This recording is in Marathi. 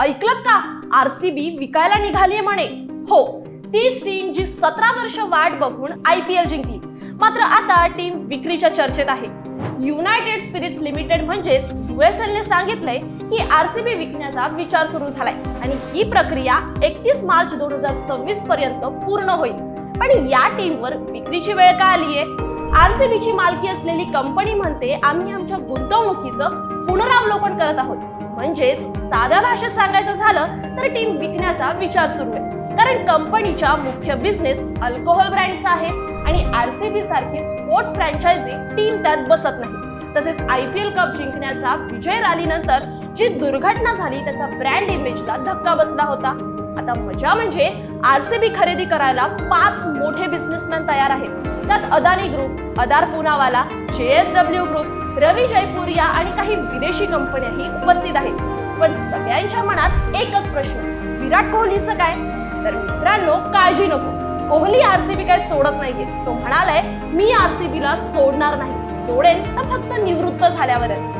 ऐकलत का? आरसीबी विकायला निघालीये म्हणे. हो तीच टीम जी सतरा वर्ष वाट बघून आय पी एल जिंकली. मात्र आता टीम विक्रीच्या चर्चेत आहे. युनायटेड स्पिरिट्स लिमिटेड म्हणजेच युएसएलने सांगितलंय की आरसीबी विकण्याचा विचार सुरू झालाय आणि ही प्रक्रिया एकतीस मार्च दोन हजार सव्वीस पर्यंत पूर्ण होईल. पण या टीमवर विक्रीची वेळ का आलीये? आरसीबीची मालकी असलेली कंपनी म्हणते आम्ही आमच्या गुंतवणुकीचं पुनरावलोकन करत आहोत. म्हणजेच साध्या भाषेत सांगायचं झालं तर टीम विकण्याचा विचार सुरू आहे. कारण कंपनीच्या मुख्य बिझनेस अल्कोहोल ब्रँडचा आहे आणि आरसीबी सारखी स्पोर्ट्स फ्रँचायझी टीम त्यात बसत नाही. तसेच आय पी एल कप जिंकण्याचा विजय रॅलीनंतर जी दुर्घटना झाली त्याचा ब्रँड इमेजला धक्का बसला होता. आता मजा म्हणजे आरसीबी खरेदी करायला पाच मोठे बिझनेसमॅन तयार आहेत. त्यात Adani group Adar Poonawalla J S W group Ravi Jaipuria आणि काही विदेशी कंपन्याही उपस्थित आहेत. पण सगळ्यांच्या मनात एकच प्रश्न विराट कोहलीचं काय? तर मित्रांनो काळजी नको. कोहली आरसीबी काय सोडत नाहीये. तो म्हणालाय मी आरसीबीला सोडणार नाही. सोडेन तर फक्त निवृत्त झाल्यावरच.